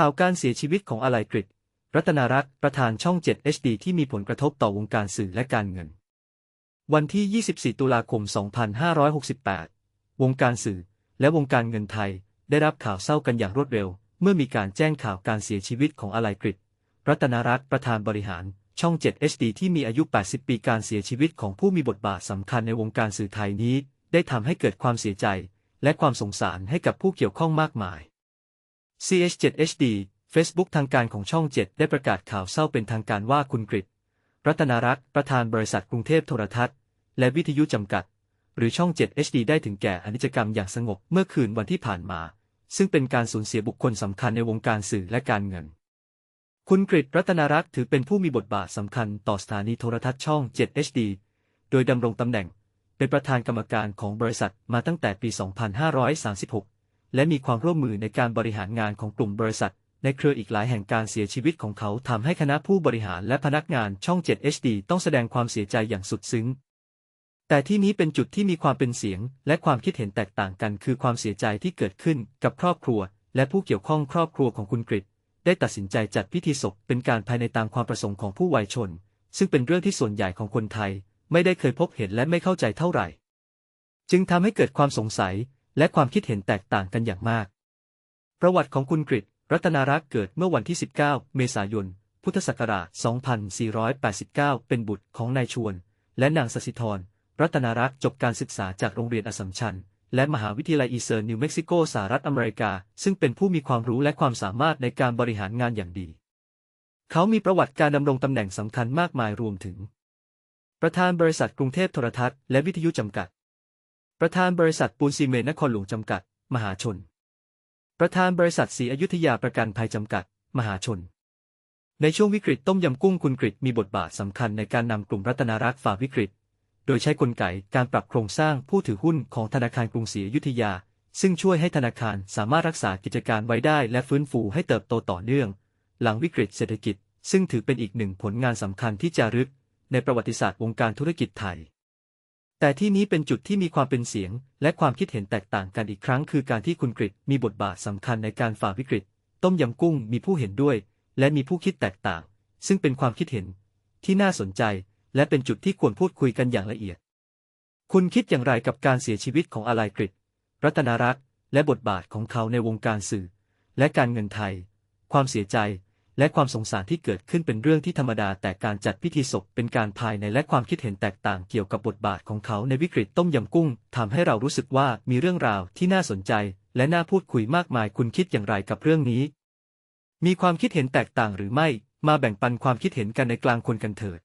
ข่าวการเสียชีวิตของอะไรกฤษรัตนารักษ์ประธานช่อง 7 HD ที่มีผลกระทบต่อวงการสื่อและการเงิน วันที่ 24 ตุลาคม 2568 วงการสื่อและวงการเงินไทยได้รับข่าวเศร้ากันอย่างรวดเร็ว เมื่อมีการแจ้งข่าวการเสียชีวิตของอะไรกฤษรัตนารักษ์ประธานบริหารช่อง 7 HD ที่มีอายุ 80 ปีการเสียชีวิตของผู้มีบทบาทสำคัญในวงการสื่อไทยนี้ ได้ทำให้เกิดความเสียใจ และความสงสารให้กับผู้เกี่ยวข้องมากมาย CH7HD Facebook ทางการของช่อง 7 ได้ประกาศข่าวเศร้าเป็นทางการว่าคุณกฤษรัตนารักษ์ประธานบริษัทกรุงเทพโทรทัศน์ และวิทยุจำกัด หรือช่อง 7 HD ได้ถึงแก่อนิจกรรมอย่างสงบเมื่อคืนวันที่ผ่านมา ซึ่งเป็นการสูญเสียบุคคลสำคัญในวงการสื่อและการเงิน คุณกฤษรัตนารักษ์ถือเป็นผู้มีบทบาทสำคัญต่อสถานีโทรทัศน์ช่อง 7 HD โดยดำรงตำแหน่ง เป็นประธานกรรมการของบริษัทมาตั้งแต่ปี 2536 และมีความร่วมมือในการบริหารงานของกลุ่มบริษัท ในเครืออีกหลายแห่งการเสียชีวิตของเขาทำให้คณะผู้บริหารและพนักงานช่อง 7 HD ต้องแสดงความเสียใจอย่างสุดซึ้ง แต่ที่นี้เป็นจุดที่มีความเป็นเสียง และความคิดเห็นแตกต่างกัน คือความเสียใจที่เกิดขึ้นกับครอบครัว และผู้เกี่ยวข้องครอบครัวของคุณกฤษได้ตัดสินใจจัดพิธีศพเป็นการภายในตามความประสงค์ของผู้วัยชน ซึ่งเป็นเรื่องที่ส่วนใหญ่ของคนไทย ไม่ได้เคยพบเห็นและไม่เข้าใจเท่าไหร่ จึงทำให้เกิดความสงสัย และความคิดเห็นแตกต่างกันอย่างมาก ประวัติของคุณกฤษรัตนารักษ์เกิดเมื่อวันที่ 19 เมษายน พุทธศักราช 2489 เป็นบุตรของนายชวน และนางสสิธร รัตนารักษ์จบการศึกษาจากโรงเรียนอสมชัญ และมหาวิทยาลัยอีเซอร์นิวเม็กซิโกสหรัฐอเมริกา ซึ่งเป็นผู้มีความรู้และความสามารถในการบริหารงานอย่างดี เขามีประวัติการดำรงตำแหน่งสำคัญมากมายรวมถึง ประธานบริษัทกรุงเทพโทรทัศน์และวิทยุจำกัด ประธานบริษัทปูนซีเมนต์นครหลวงจำกัด มหาชน ประธานบริษัทศรีอยุธยาประกันภัยจำกัด มหาชน ในช่วงวิกฤตต้มยำกุ้งคุณกฤษมีบทบาทสำคัญในการนำกลุ่มรัตนารักษ์ฝ่าวิกฤต โดยใช้กลไกการปรับโครงสร้างผู้ถือหุ้นของธนาคารกรุงศรีอยุธยา ซึ่งช่วยให้ธนาคารสามารถรักษากิจการไว้ได้และฟื้นฟูให้เติบโตต่อเนื่อง หลังวิกฤตเศรษฐกิจ ซึ่งถือเป็นอีกหนึ่งผลงานสำคัญที่จารึก ในประวัติศาสตร์วงการธุรกิจไทย แต่ที่นี้เป็นจุดที่มีความเป็นเสียง และความคิดเห็นแตกต่างกันอีกครั้ง คือการที่คุณกฤษมีบทบาทสำคัญในการฝ่าวิกฤต ต้มยำกุ้งมีผู้เห็นด้วย และมีผู้คิดแตกต่าง ซึ่งเป็นความคิดเห็น ที่น่าสนใจ และเป็นจุดที่ควรพูดคุยกันอย่างละเอียด คุณคิดอย่างไรกับการเสียชีวิตของอาลายกฤษรัตนารักษ์และบทบาทของเขาในวงการสื่อ และการเงินไทย ความเสียใจ และความสงสารที่เกิดขึ้นเป็นเรื่องที่ธรรมดา แต่การจัดพิธีศพเป็นการภายในและความคิดเห็นแตกต่างเกี่ยวกับบทบาทของเขาในวิกฤตต้มยำกุ้งทำให้เรารู้สึกว่ามีเรื่องราวที่น่าสนใจ และน่าพูดคุยมากมายคุณคิดอย่างไรกับเรื่องนี้ มีความคิดเห็นแตกต่างหรือไม่ มาแบ่งปันความคิดเห็นกันในกลางคนกันเถิด